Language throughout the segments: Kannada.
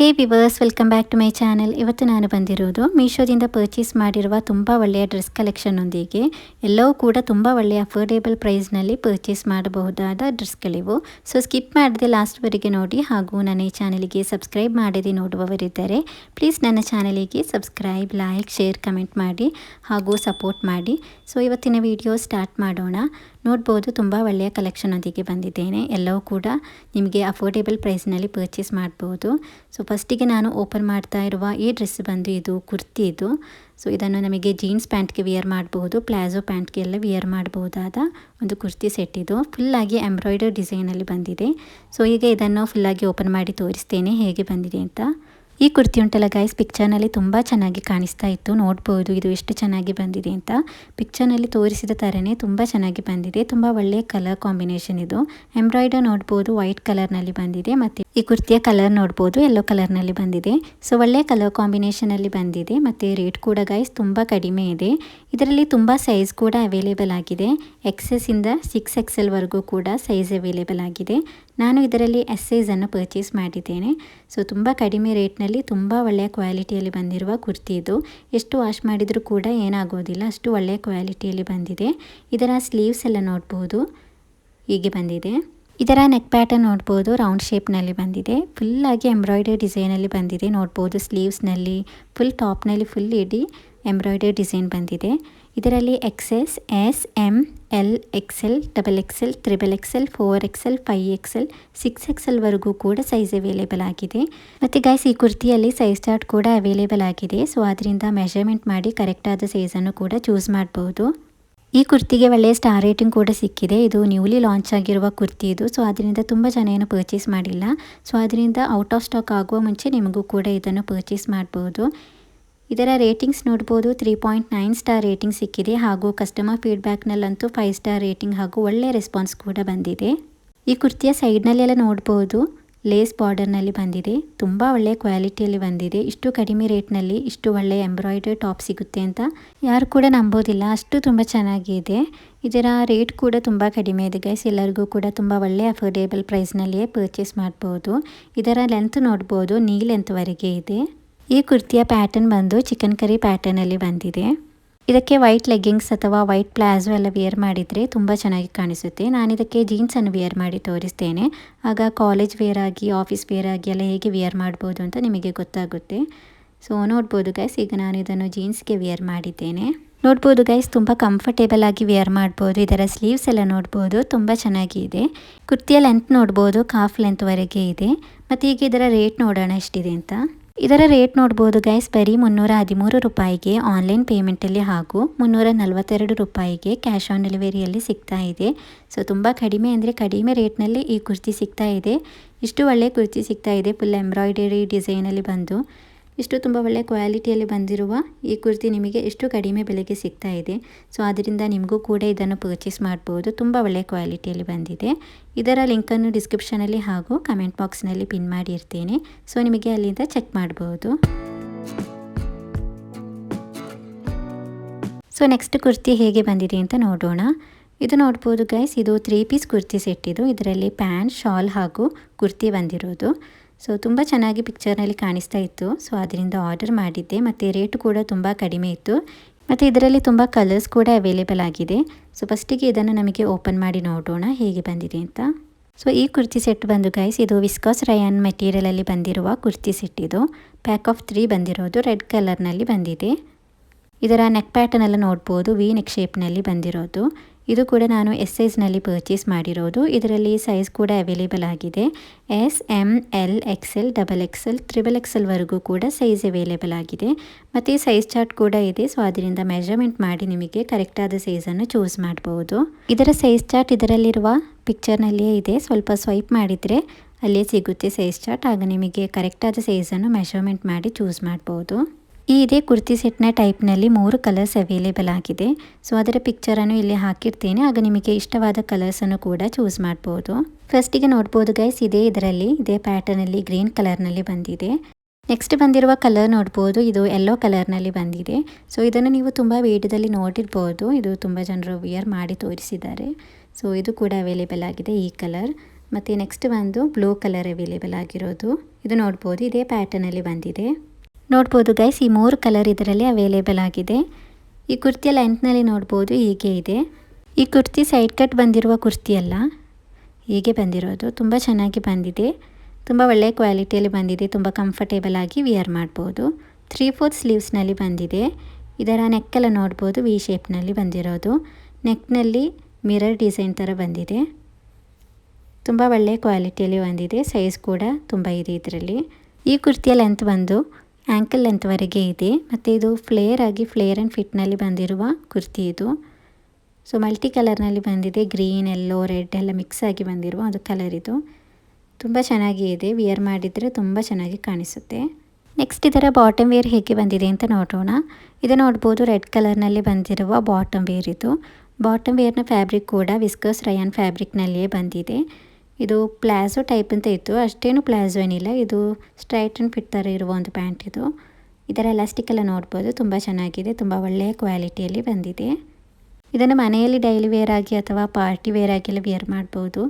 Hey viewers welcome back to my channel ಇವತ್ತು ನಾನು ಬಂದಿರೋದು ಮೀಶೋದಿಂದ ಪರ್ಚೇಸ್ ಮಾಡಿರುವ ತುಂಬ ಒಳ್ಳೆಯ ಡ್ರೆಸ್ ಕಲೆಕ್ಷನ್ನೊಂದಿಗೆ ಎಲ್ಲವೂ ಕೂಡ ತುಂಬ ಒಳ್ಳೆಯ ಅಫೋರ್ಡೇಬಲ್ ಪ್ರೈಸ್ನಲ್ಲಿ ಪರ್ಚೇಸ್ ಮಾಡಬಹುದಾದ ಡ್ರೆಸ್ಗಳಿವು ಸೊ ಸ್ಕಿಪ್ ಮಾಡದೆ ಲಾಸ್ಟ್ವರೆಗೆ ನೋಡಿ ಹಾಗೂ ನನ್ನ ಈ ಚಾನಲಿಗೆ ಸಬ್ಸ್ಕ್ರೈಬ್ ಮಾಡದೆ ನೋಡುವವರಿದ್ದರೆ ಪ್ಲೀಸ್ ನನ್ನ ಚಾನಲಿಗೆ ಸಬ್ಸ್ಕ್ರೈಬ್ ಲೈಕ್ ಶೇರ್ ಕಮೆಂಟ್ ಮಾಡಿ ಹಾಗೂ ಸಪೋರ್ಟ್ ಮಾಡಿ. ಸೊ ಇವತ್ತಿನ ವಿಡಿಯೋ ಸ್ಟಾರ್ಟ್ ಮಾಡೋಣ. ನೋಡ್ಬೋದು, ತುಂಬ ಒಳ್ಳೆಯ ಕಲೆಕ್ಷನೊಂದಿಗೆ ಬಂದಿದ್ದೇನೆ. ಎಲ್ಲವೂ ಕೂಡ ನಿಮಗೆ ಅಫೋರ್ಡೇಬಲ್ ಪ್ರೈಸ್ನಲ್ಲಿ ಪರ್ಚೇಸ್ ಮಾಡ್ಬೋದು. ಸೊ ಫಸ್ಟಿಗೆ ನಾನು ಓಪನ್ ಮಾಡ್ತಾ ಇರುವ ಈ ಡ್ರೆಸ್ ಬಂದು ಇದು ಕುರ್ತಿ ಇದು. ಸೊ ಇದನ್ನು ನಮಗೆ ಜೀನ್ಸ್ ಪ್ಯಾಂಟ್ಗೆ ವಿಯರ್ ಮಾಡಬಹುದು ಪ್ಲಾಜೋ ಪ್ಯಾಂಟ್ಗೆ ಎಲ್ಲ ವಿಯರ್ ಮಾಡಬಹುದಾದ ಒಂದು ಕುರ್ತಿ ಸೆಟ್ ಇದು. ಫುಲ್ಲಾಗಿ ಎಂಬ್ರಾಯ್ಡರ್ ಡಿಸೈನಲ್ಲಿ ಬಂದಿದೆ. ಸೊ ಈಗ ಇದನ್ನು ಫುಲ್ಲಾಗಿ ಓಪನ್ ಮಾಡಿ ತೋರಿಸ್ತೇನೆ ಹೇಗೆ ಬಂದಿದೆ ಅಂತ. ಈ ಕುರ್ತಿ ಉಂಟಲ್ಲ ಗೈಸ್ ಪಿಕ್ಚರ್ನಲ್ಲಿ ತುಂಬ ಚೆನ್ನಾಗಿ ಕಾಣಿಸ್ತಾ ಇತ್ತು. ನೋಡ್ಬೋದು, ಇದು ಎಷ್ಟು ಚೆನ್ನಾಗಿ ಬಂದಿದೆ ಅಂತ. ಪಿಕ್ಚರ್ನಲ್ಲಿ ತೋರಿಸಿದ ಥರನೇ ತುಂಬ ಚೆನ್ನಾಗಿ ಬಂದಿದೆ. ತುಂಬ ಒಳ್ಳೆಯ ಕಲರ್ ಕಾಂಬಿನೇಷನ್ ಇದು. ಎಂಬ್ರಾಯ್ಡರ್ ನೋಡ್ಬೋದು ವೈಟ್ ಕಲರ್ನಲ್ಲಿ ಬಂದಿದೆ. ಮತ್ತು ಈ ಕುರ್ತಿಯ ಕಲರ್ ನೋಡ್ಬೋದು ಯೆಲ್ಲೋ ಕಲರ್ನಲ್ಲಿ ಬಂದಿದೆ. ಸೊ ಒಳ್ಳೆಯ ಕಲರ್ ಕಾಂಬಿನೇಷನಲ್ಲಿ ಬಂದಿದೆ. ಮತ್ತು ರೇಟ್ ಕೂಡ ಗೈಸ್ ತುಂಬ ಕಡಿಮೆ ಇದೆ. ಇದರಲ್ಲಿ ತುಂಬ ಸೈಜ್ ಕೂಡ ಅವೈಲೇಬಲ್ ಆಗಿದೆ. ಎಕ್ಸಸ್ಸಿಂದ ಸಿಕ್ಸ್ ಎಕ್ಸೆಲ್ವರೆಗೂ ಕೂಡ ಸೈಜ್ ಅವೈಲೇಬಲ್ ಆಗಿದೆ. ನಾನು ಇದರಲ್ಲಿ ಎಸ್ ಸೈಜನ್ನು ಪರ್ಚೇಸ್ ಮಾಡಿದ್ದೇನೆ. ಸೊ ತುಂಬ ಕಡಿಮೆ ರೇಟ್ನಲ್ಲಿ ತುಂಬ ಒಳ್ಳೆಯ ಕ್ವಾಲಿಟಿಯಲ್ಲಿ ಬಂದಿರುವ ಕುರ್ತಿ ಇದು. ಎಷ್ಟು ವಾಶ್ ಮಾಡಿದರೂ ಕೂಡ ಏನಾಗೋದಿಲ್ಲ, ಅಷ್ಟು ಒಳ್ಳೆಯ ಕ್ವಾಲಿಟಿಯಲ್ಲಿ ಬಂದಿದೆ. ಇದರ ಸ್ಲೀವ್ಸ್ ಎಲ್ಲ ನೋಡ್ಬೋದು. ಹೀಗೆ ಬಂದಿದೆ. ಇದರ ನೆಕ್ ಪ್ಯಾಟರ್ನ್ ನೋಡ್ಬೋದು ರೌಂಡ್ ಶೇಪ್ನಲ್ಲಿ ಬಂದಿದೆ. ಫುಲ್ಲಾಗಿ ಎಂಬ್ರಾಯ್ಡರಿ ಡಿಸೈನಲ್ಲಿ ಬಂದಿದೆ. ನೋಡ್ಬೋದು ಸ್ಲೀವ್ಸ್ನಲ್ಲಿ ಫುಲ್ ಟಾಪ್ನಲ್ಲಿ ಫುಲ್ ಇಡೀ ಎಂಬ್ರಾಯ್ಡರಿ ಡಿಸೈನ್ ಬಂದಿದೆ. ಇದರಲ್ಲಿ XS S M L X L double X XL triple L four XL five L six ಎಕ್ಸೆಲ್ವರೆಗೂ ಕೂಡ ಸೈಜ್ ಅವೈಲೇಬಲ್ ಆಗಿದೆ. ಮತ್ತು ಗೈಸ್ ಈ ಕುರ್ತಿಯಲ್ಲಿ ಸೈಜ್ ಚಾರ್ಟ್ ಕೂಡ ಅವೈಲೇಬಲ್ ಆಗಿದೆ. ಸೊ ಅದರಿಂದ ಮೆಷರ್ಮೆಂಟ್ ಮಾಡಿ ಕರೆಕ್ಟಾದ ಸೈಜನ್ನು ಕೂಡ ಚೂಸ್ ಮಾಡ್ಬೋದು. ಈ ಕುರ್ತಿಗೆ ಒಳ್ಳೆಯ ಸ್ಟಾರ್ ರೇಟಿಂಗ್ ಕೂಡ ಸಿಕ್ಕಿದೆ. ಇದು ನ್ಯೂಲಿ ಲಾಂಚ್ ಆಗಿರುವ ಕುರ್ತಿ ಇದು. ಸೊ ಅದರಿಂದ ತುಂಬ ಜನ ಏನು ಪರ್ಚೇಸ್ ಮಾಡಿಲ್ಲ. ಸೊ ಅದರಿಂದ ಔಟ್ ಆಫ್ ಸ್ಟಾಕ್ ಆಗುವ ಮುಂಚೆ ನಿಮಗೂ ಕೂಡ ಇದನ್ನು ಪರ್ಚೇಸ್ ಮಾಡ್ಬೋದು. ಇದರ ರೇಟಿಂಗ್ಸ್ ನೋಡ್ಬೋದು three point nine star rating ಸಿಕ್ಕಿದೆ ಹಾಗೂ ಕಸ್ಟಮರ್ ಫೀಡ್ಬ್ಯಾಕ್ನಲ್ಲಂತೂ ಫೈವ್ ಸ್ಟಾರ್ ರೇಟಿಂಗ್ ಹಾಗೂ ಒಳ್ಳೆಯ ರೆಸ್ಪಾನ್ಸ್ ಕೂಡ ಬಂದಿದೆ. ಈ ಕುರ್ತಿಯ ಸೈಡ್ನಲ್ಲೆಲ್ಲ ನೋಡ್ಬೋದು ಲೇಸ್ ಬಾರ್ಡರ್ನಲ್ಲಿ ಬಂದಿದೆ, ತುಂಬ ಒಳ್ಳೆಯ ಕ್ವಾಲಿಟಿಯಲ್ಲಿ ಬಂದಿದೆ. ಇಷ್ಟು ಕಡಿಮೆ ರೇಟ್ನಲ್ಲಿ ಇಷ್ಟು ಒಳ್ಳೆಯ ಎಂಬ್ರಾಯ್ಡರಿ ಟಾಪ್ ಸಿಗುತ್ತೆ ಅಂತ ಯಾರು ಕೂಡ ನಂಬೋದಿಲ್ಲ, ಅಷ್ಟು ತುಂಬ ಚೆನ್ನಾಗಿದೆ ಇದರ ರೇಟ್ ಕೂಡ ತುಂಬ ಕಡಿಮೆ ಇದೆ ಗೈಸ್ ಎಲ್ಲರಿಗೂ ಕೂಡ ತುಂಬ ಒಳ್ಳೆಯ ಅಫೋರ್ಡೇಬಲ್ ಪ್ರೈಸ್ನಲ್ಲಿಯೇ ಪರ್ಚೇಸ್ ಮಾಡ್ಬೋದು. ಇದರ ಲೆಂತ್ ನೋಡ್ಬೋದು ನೀ ಲೆಂತ್ವರೆಗೆ ಇದೆ. ಈ ಕುರ್ತಿಯ ಪ್ಯಾಟರ್ನ್ ಬಂದು ಚಿಕನ್ ಕರಿ ಪ್ಯಾಟರ್ನಲ್ಲಿ ಬಂದಿದೆ. ಇದಕ್ಕೆ ವೈಟ್ ಲೆಗ್ಗಿಂಗ್ಸ್ ಅಥವಾ ವೈಟ್ ಪ್ಲಾಜೋ ಎಲ್ಲ ವಿಯರ್ ಮಾಡಿದರೆ ತುಂಬ ಚೆನ್ನಾಗಿ ಕಾಣಿಸುತ್ತೆ. ನಾನು ಇದಕ್ಕೆ ಜೀನ್ಸನ್ನು ವಿಯರ್ ಮಾಡಿ ತೋರಿಸ್ತೇನೆ. ಆಗ ಕಾಲೇಜ್ ವೇರ್ ಆಗಿ ಆಫೀಸ್ ವೇರ್ ಆಗಿ ಎಲ್ಲ ಹೇಗೆ ವಿಯರ್ ಮಾಡ್ಬೋದು ಅಂತ ನಿಮಗೆ ಗೊತ್ತಾಗುತ್ತೆ. ಸೊ ನೋಡ್ಬೋದು ಗೈಸ್ ಈಗ ನಾನು ಇದನ್ನು ಜೀನ್ಸ್ಗೆ ವಿಯರ್ ಮಾಡಿದ್ದೇನೆ. ನೋಡ್ಬೋದು ಗೈಸ್ ತುಂಬ ಕಂಫರ್ಟೇಬಲ್ ಆಗಿ ವಿಯರ್ ಮಾಡ್ಬೋದು. ಇದರ ಸ್ಲೀವ್ಸ್ ಎಲ್ಲ ನೋಡ್ಬೋದು, ತುಂಬ ಚೆನ್ನಾಗಿದೆ ಕುರ್ತಿಯ ಲೆಂತ್ ನೋಡ್ಬೋದು ಕಾಫ್ ಲೆಂತ್ವರೆಗೆ ಇದೆ. ಮತ್ತು ಈಗ ಇದರ ರೇಟ್ ನೋಡೋಣ ಎಷ್ಟಿದೆ ಅಂತ. ಇದರ ರೇಟ್ ನೋಡ್ಬೋದು ಗೈಸ್ ಬರೀ ಮುನ್ನೂರ ಹದಿಮೂರು ರೂಪಾಯಿಗೆ ಆನ್ಲೈನ್ ಪೇಮೆಂಟಲ್ಲಿ ಹಾಗೂ ಮುನ್ನೂರ ನಲವತ್ತೆರಡು ರೂಪಾಯಿಗೆ ಕ್ಯಾಶ್ ಆನ್ ಡೆಲಿವರಿಯಲ್ಲಿ ಸಿಗ್ತಾ ಇದೆ. ಸೊ ತುಂಬ ಕಡಿಮೆ ಅಂದರೆ ಕಡಿಮೆ ರೇಟ್ನಲ್ಲಿ ಈ ಕುರ್ತಿ ಸಿಗ್ತಾ ಇದೆ. ಇಷ್ಟು ಒಳ್ಳೆಯ ಕುರ್ತಿ ಸಿಗ್ತಾ ಇದೆ ಫುಲ್ ಎಂಬ್ರಾಯ್ಡರಿ ಡಿಸೈನಲ್ಲಿ ಬಂದು. ಇಷ್ಟು ತುಂಬ ಒಳ್ಳೆಯ ಕ್ವಾಲಿಟಿಯಲ್ಲಿ ಬಂದಿರುವ ಈ ಕುರ್ತಿ ನಿಮಗೆ ಎಷ್ಟು ಕಡಿಮೆ ಬೆಲೆಗೆ ಸಿಗ್ತಾ ಇದೆ. ಸೊ ಅದರಿಂದ ನಿಮಗೂ ಕೂಡ ಇದನ್ನು ಪರ್ಚೇಸ್ ಮಾಡ್ಬೋದು. ತುಂಬ ಒಳ್ಳೆಯ ಕ್ವಾಲಿಟಿಯಲ್ಲಿ ಬಂದಿದೆ. ಇದರ ಲಿಂಕನ್ನು ಡಿಸ್ಕ್ರಿಪ್ಷನಲ್ಲಿ ಹಾಗೂ ಕಮೆಂಟ್ ಬಾಕ್ಸ್ನಲ್ಲಿ ಪಿನ್ ಮಾಡಿರ್ತೇನೆ. ಸೊ, ನಿಮಗೆ ಅಲ್ಲಿಂದ ಚೆಕ್ ಮಾಡ್ಬೋದು. ಸೊ ನೆಕ್ಸ್ಟ್ ಕುರ್ತಿ ಹೇಗೆ ಬಂದಿದೆ ಅಂತ ನೋಡೋಣ. ಇದು ನೋಡ್ಬೋದು ಗೈಸ್ ಇದು ತ್ರೀ ಪೀಸ್ ಕುರ್ತಿ ಸೆಟ್ ಇದು. ಇದರಲ್ಲಿ ಪ್ಯಾಂಟ್ ಶಾಲ್ ಹಾಗೂ ಕುರ್ತಿ ಬಂದಿರೋದು. ಸೊ ತುಂಬ ಚೆನ್ನಾಗಿ ಪಿಕ್ಚರ್ನಲ್ಲಿ ಕಾಣಿಸ್ತಾ ಇತ್ತು. ಸೊ ಅದರಿಂದ ಆರ್ಡರ್ ಮಾಡಿದ್ದೆ. ಮತ್ತು ರೇಟು ಕೂಡ ತುಂಬ ಕಡಿಮೆ ಇತ್ತು. ಮತ್ತು ಇದರಲ್ಲಿ ತುಂಬ ಕಲರ್ಸ್ ಕೂಡ ಅವೈಲೇಬಲ್ ಆಗಿದೆ. ಸೊ ಫಸ್ಟಿಗೆ ಇದನ್ನು ನಮಗೆ ಓಪನ್ ಮಾಡಿ ನೋಡೋಣ. ಹೇಗೆ ಬಂದಿದೆ ಅಂತ. ಸೊ ಈ ಕುರ್ತಿ ಸೆಟ್ ಬಂದು ಗೈಸ್ ಇದು ವಿಸ್ಕಾಸ್ ರಯಾನ್ ಮೆಟೀರಿಯಲಲ್ಲಿ ಬಂದಿರುವ ಕುರ್ತಿ ಸೆಟ್ ಇದು. ಪ್ಯಾಕ್ ಆಫ್ ತ್ರೀ ಬಂದಿರೋದು. ರೆಡ್ ಕಲರ್ನಲ್ಲಿ ಬಂದಿದೆ. ಇದರ ನೆಕ್ ಪ್ಯಾಟರ್ನೆಲ್ಲ ನೋಡ್ಬೋದು. ವಿ ನೆಕ್ ಶೇಪ್ನಲ್ಲಿ ಬಂದಿರೋದು. ಇದು ಕೂಡ ನಾನು ಎಸ್ ಸೈಜ್ನಲ್ಲಿ ಪರ್ಚೇಸ್ ಮಾಡಿರೋದು. ಇದರಲ್ಲಿ ಸೈಜ್ ಕೂಡ ಅವೈಲೇಬಲ್ ಆಗಿದೆ. S M L X L double XL triple ವರೆಗೂ ಕೂಡ ಸೈಜ್ ಅವೈಲೇಬಲ್ ಆಗಿದೆ. ಮತ್ತು ಸೈಜ್ ಚಾರ್ಟ್ ಕೂಡ ಇದೆ. ಸೊ ಅದರಿಂದ ಮೆಜರ್ಮೆಂಟ್ ಮಾಡಿ ನಿಮಗೆ ಕರೆಕ್ಟಾದ ಸೈಜನ್ನು ಚೂಸ್ ಮಾಡ್ಬೋದು. ಇದರ ಸೈಜ್ ಚಾರ್ಟ್ ಇದರಲ್ಲಿರುವ ಪಿಕ್ಚರ್ನಲ್ಲಿಯೇ ಇದೆ. ಸ್ವಲ್ಪ ಸ್ವೈಪ್ ಮಾಡಿದರೆ ಅಲ್ಲೇ ಸಿಗುತ್ತೆ ಸೈಜ್ ಚಾರ್ಟ್ ಆಗ ನಿಮಗೆ ಕರೆಕ್ಟಾದ ಸೈಜನ್ನು ಮೆಷರ್ಮೆಂಟ್ ಮಾಡಿ ಚೂಸ್ ಮಾಡ್ಬೋದು. ಈ ಇದೇ ಕುರ್ತಿ ಸೆಟ್ನ ಟೈಪ್ನಲ್ಲಿ ಮೂರು ಕಲರ್ಸ್ ಅವೈಲೇಬಲ್ ಆಗಿದೆ. ಸೊ ಅದರ ಪಿಕ್ಚರನ್ನು ಇಲ್ಲಿ ಹಾಕಿರ್ತೇನೆ. ಆಗ ನಿಮಗೆ ಇಷ್ಟವಾದ ಕಲರ್ಸನ್ನು ಕೂಡ ಚೂಸ್ ಮಾಡ್ಬೋದು. ಫಸ್ಟಿಗೆ ನೋಡ್ಬೋದು ಗೈಸ್ ಇದೇ ಇದರಲ್ಲಿ, ಇದೇ ಪ್ಯಾಟರ್ನಲ್ಲಿ ಗ್ರೀನ್ ಕಲರ್ನಲ್ಲಿ ಬಂದಿದೆ. ನೆಕ್ಸ್ಟ್ ಬಂದಿರುವ ಕಲರ್ ನೋಡ್ಬೋದು, ಇದು ಯೆಲ್ಲೋ ಕಲರ್ನಲ್ಲಿ ಬಂದಿದೆ. ಸೊ ಇದನ್ನು ನೀವು ತುಂಬ ವಿಡಿಯೋದಲ್ಲಿ ನೋಡಿರ್ಬೋದು. ಇದು ತುಂಬ ಜನರು ವಿಯರ್ ಮಾಡಿ ತೋರಿಸಿದ್ದಾರೆ. ಸೊ ಇದು ಕೂಡ ಅವೈಲೇಬಲ್ ಆಗಿದೆ ಈ ಕಲರ್ ಮತ್ತು ನೆಕ್ಸ್ಟ್ ಬಂದು ಬ್ಲೂ ಕಲರ್ ಅವೈಲೇಬಲ್ ಆಗಿರೋದು. ಇದು ನೋಡ್ಬೋದು, ಇದೇ ಪ್ಯಾಟರ್ನಲ್ಲಿ ಬಂದಿದೆ. ನೋಡ್ಬೋದು ಗೈಸ್ ಈ ಮೂರು ಕಲರ್ ಇದರಲ್ಲಿ ಅವೈಲೇಬಲ್ ಆಗಿದೆ. ಈ ಕುರ್ತಿಯ ಲೆಂತ್ನಲ್ಲಿ ನೋಡ್ಬೋದು ಹೀಗೆ ಇದೆ. ಈ ಕುರ್ತಿ ಸೈಡ್ ಕಟ್ ಬಂದಿರುವ ಕುರ್ತಿಯಲ್ಲ ಹೀಗೆ ಬಂದಿರೋದು. ತುಂಬ ಚೆನ್ನಾಗಿ ಬಂದಿದೆ. ತುಂಬ ಒಳ್ಳೆಯ ಕ್ವಾಲಿಟಿಯಲ್ಲಿ ಬಂದಿದೆ. ತುಂಬ ಕಂಫರ್ಟೇಬಲ್ ಆಗಿ ವಿಯರ್ ಮಾಡ್ಬೋದು. ತ್ರೀ ಫೋರ್ತ್ ಸ್ಲೀವ್ಸ್ನಲ್ಲಿ ಬಂದಿದೆ. ಇದರ ನೆಕ್ಕೆಲ್ಲ ನೋಡ್ಬೋದು ವಿ ಶೇಪ್ನಲ್ಲಿ ಬಂದಿರೋದು. ನೆಕ್ನಲ್ಲಿ ಮಿರರ್ ಡಿಸೈನ್ ಥರ ಬಂದಿದೆ. ತುಂಬ ಒಳ್ಳೆಯ ಕ್ವಾಲಿಟಿಯಲ್ಲಿ ಬಂದಿದೆ. ಸೈಜ್ ಕೂಡ ತುಂಬ ಇದೆ ಇದರಲ್ಲಿ. ಈ ಕುರ್ತಿಯ ಲೆಂತ್ ಬಂದು ಆ್ಯಂಕಲ್ ಲೆಂತ್ವರೆಗೆ ಇದೆ. ಮತ್ತು ಇದು ಫ್ಲೇರ್ ಆಗಿ ಫ್ಲೇರ್ ಆ್ಯಂಡ್ ಫಿಟ್ನಲ್ಲಿ ಬಂದಿರುವ ಕುರ್ತಿ ಇದು. ಸೊ ಮಲ್ಟಿ ಕಲರ್ನಲ್ಲಿ ಬಂದಿದೆ. ಗ್ರೀನ್ ಎಲ್ಲೋ ರೆಡ್ ಎಲ್ಲ ಮಿಕ್ಸ್ ಆಗಿ ಬಂದಿರುವ ಒಂದು ಕಲರ್ ಇದು. ತುಂಬ ಚೆನ್ನಾಗಿ ಇದೆ. ವಿಯರ್ ಮಾಡಿದರೆ ತುಂಬ ಚೆನ್ನಾಗಿ ಕಾಣಿಸುತ್ತೆ. ನೆಕ್ಸ್ಟ್ ಇದರ ಬಾಟಮ್ ವೇರ್ ಹೇಗೆ ಬಂದಿದೆ ಅಂತ ನೋಡೋಣ. ಇದು ನೋಡ್ಬೋದು ರೆಡ್ ಕಲರ್ನಲ್ಲಿ ಬಂದಿರುವ ಬಾಟಮ್ ವೇರ್ ಇದು. ಬಾಟಮ್ ವೇರ್ನ ಫ್ಯಾಬ್ರಿಕ್ ಕೂಡ ವಿಸ್ಕಸ್ ರಯಾನ್ ಫ್ಯಾಬ್ರಿಕ್ನಲ್ಲಿಯೇ ಬಂದಿದೆ. ಇದು ಪ್ಲಾಜೋ ಟೈಪ್ ಅಂತ ಇತ್ತು. ಅಷ್ಟೇನು ಪ್ಲಾಜೋ ಏನಿಲ್ಲ. ಇದು ಸ್ಟ್ರೈಟ್ ಆ್ಯಂಡ್ ಫಿಟ್ ಥರ ಇರುವ ಒಂದು ಪ್ಯಾಂಟ್ ಇದು. ಇದರ ಎಲಾಸ್ಟಿಕ್ ಎಲ್ಲ ನೋಡ್ಬೋದು. ತುಂಬ ಚೆನ್ನಾಗಿದೆ. ತುಂಬ ಒಳ್ಳೆಯ ಕ್ವಾಲಿಟಿಯಲ್ಲಿ ಬಂದಿದೆ. ಇದನ್ನು ಮನೆಯಲ್ಲಿ ಡೈಲಿ ವೇರ್ ಆಗಿ ಅಥವಾ ಪಾರ್ಟಿ ವೇರ್ ಆಗಿ ಎಲ್ಲ ವಿಯರ್ ಮಾಡ್ಬೋದು.